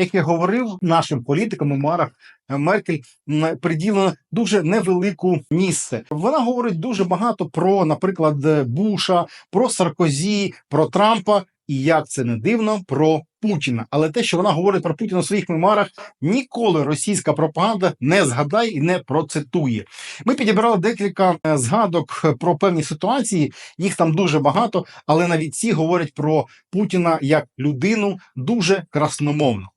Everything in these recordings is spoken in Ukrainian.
як я говорив нашим політикам у мемуарах е, Меркель приділено дуже невелику місце. Вона говорить дуже багато про, наприклад, е, Буша, про Саркозі, про Трампа. І як це не дивно про Путіна. Але те, що вона говорить про Путіна у своїх мемуарах, ніколи російська пропаганда не згадає і не процитує. Ми підібрали декілька е, згадок про певні ситуації. Їх там дуже багато, але навіть ці говорять про Путіна як людину дуже красномовно.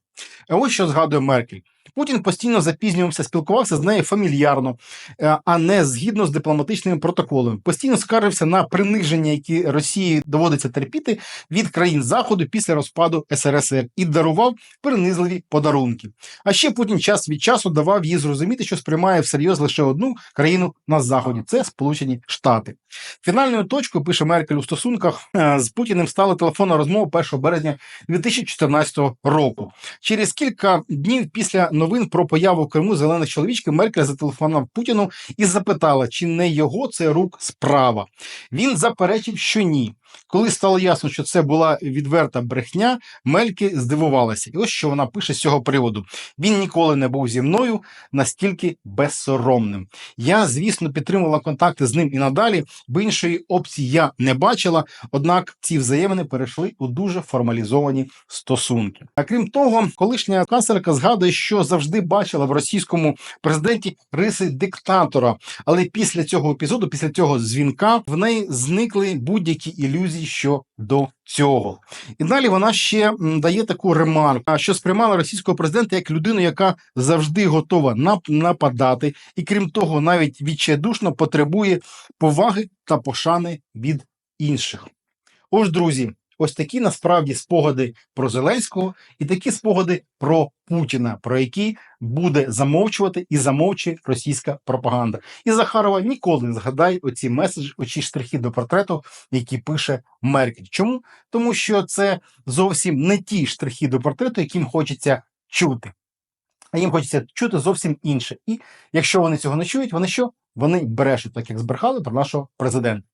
Ось що згадує Меркель. Путін постійно запізнювався, спілкувався з нею фамільярно, е, а не згідно з дипломатичними протоколами. Постійно скаржився на приниження, які Росії доводиться терпіти від країн Заходу після розпаду СРСР і дарував принизливі подарунки. А ще Путін час від часу давав їй зрозуміти, що сприймає всерйоз лише одну країну на заході це Сполучені Штати. Фінальною точкою пише Меркель у стосунках е, з Путіним стала телефонна розмова 1 березня 2014 року. Через кілька днів після новин про появу Криму зелених чоловічків Меркель зателефонував Путіну і запитала, чи не його це рук справа. Він заперечив, що ні. Коли стало ясно, що це була відверта брехня, Мельки здивувалася. І ось що вона пише з цього приводу: він ніколи не був зі мною настільки безсоромним. Я, звісно, підтримувала контакти з ним і надалі, бо іншої опції я не бачила. Однак ці взаємини перейшли у дуже формалізовані стосунки. А крім того, колишня канцлерка згадує, що завжди бачила в російському президенті риси диктатора. Але після цього епізоду, після цього дзвінка, в неї зникли будь-які ілюзії щодо цього. І далі вона ще дає таку ремарку, що сприймала російського президента як людину, яка завжди готова нападати, і крім того, навіть відчайдушно потребує поваги та пошани від інших. Ось, друзі, ось такі насправді спогади про Зеленського і такі спогади про Путіна, про які буде замовчувати і замовчує російська пропаганда. І Захарова ніколи не згадає оці меседжі, оці штрихи до портрету, які пише Меркель. Чому? Тому що це зовсім не ті штрихи до портрету, яким хочеться чути. А їм хочеться чути зовсім інше. І якщо вони цього не чують, вони що? Вони брешуть, так як збрехали про нашого президента.